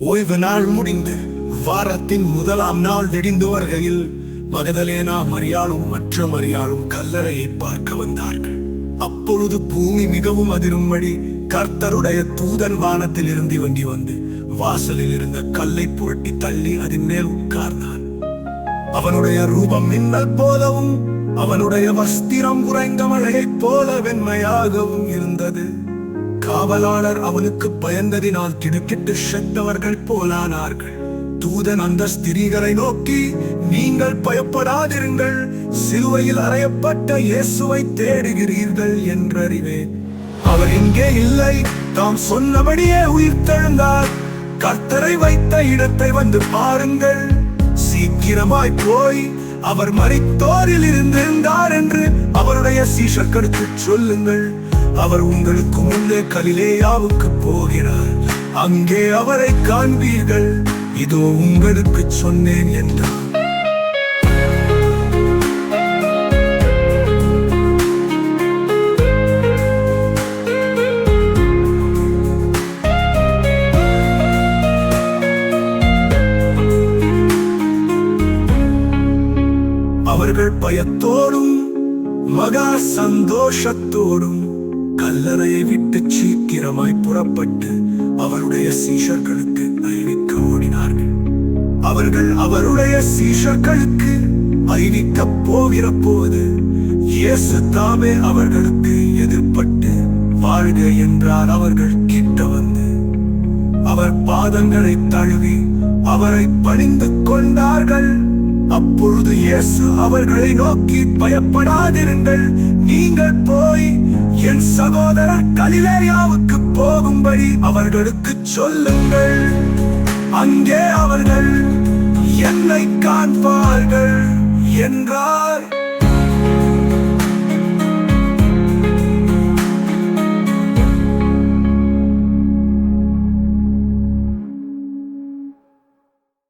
ஓய்வு நாள் முடிந்து வாரத்தின் முதலாம் நாள் நெடிந்து வருகையில் மகதலேனா மரியாளும் மற்ற மரியாளும் கல்லறையை பார்க்க வந்தார்கள். அப்பொழுது பூமி மிகவும் அதிரும்படி கர்த்தருடைய தூதன் வானத்தில் இருந்து வண்டி வந்து வாசலில் இருந்த கல்லை புரட்டி தள்ளி அதன் மேல் உட்கார்ந்தான். அவனுடைய ரூபம் மின்னல் போலவும் அவனுடைய வஸ்திரம் உறைந்த மழையைப் போல வெண்மையாகவும் இருந்தது. காவலாளர் அவனுக்கு பயந்ததினால் திடுக்கிட்டு செத்தவர்கள் போலானார்கள். தூதன் அந்த ஸ்திரீகளை நோக்கி நீங்கள் பயப்படாதிருங்கள். சிலுவையில் அறையப்பட்ட இயேசுவை தேடுகிறீர்கள் என்றறிவேன். அவர் இங்கே இல்லை. தாம் சொன்னபடியே உயிர்த்தெழுந்தார். கர்த்தரை வைத்த இடத்தை வந்து பாருங்கள். சீக்கிரமாய் போய் அவர் மறித்தோரில் இருந்திருந்தார் என்று அவருடைய சீஷர்களுக்கு சொல்லுங்கள். அவர் உங்களுக்கு முன்னே கலிலேயாவுக்கு போகிறார். அங்கே அவரை காண்பீர்கள். இதோ உங்களுக்கு சொன்னேன் என்றார். அவர்கள் பயத்தோடும் மகா சந்தோஷத்தோடும் கல்லறையை விட்டு சீக்கிரமாய் புறப்பட்டு அவருடைய சீஷர்களுக்கு அறிவிக்க ஓடினார்கள். அவர்கள் அவருடைய சீஷர்களுக்கு அறிவிக்க போகிற போது இயேசு தாமே அவர்களுக்கு எதிர்ப்பட்டு வாழ்க என்றார். அவர்கள் கிட்ட வந்து அவர் பாதங்களை தழுவி அவரை பணிந்து கொண்டார்கள். அப்பொழுது இயேசு அவர்களை நோக்கி பயப்படாதிருங்கள் நீங்கள் போய் என் சகோதரர் கலிலேயாவுக்கு போகும்படி அவர்களுக்கு சொல்லுங்கள். அங்கே அவர்கள் என்னை காண்பார்கள் என்றார்.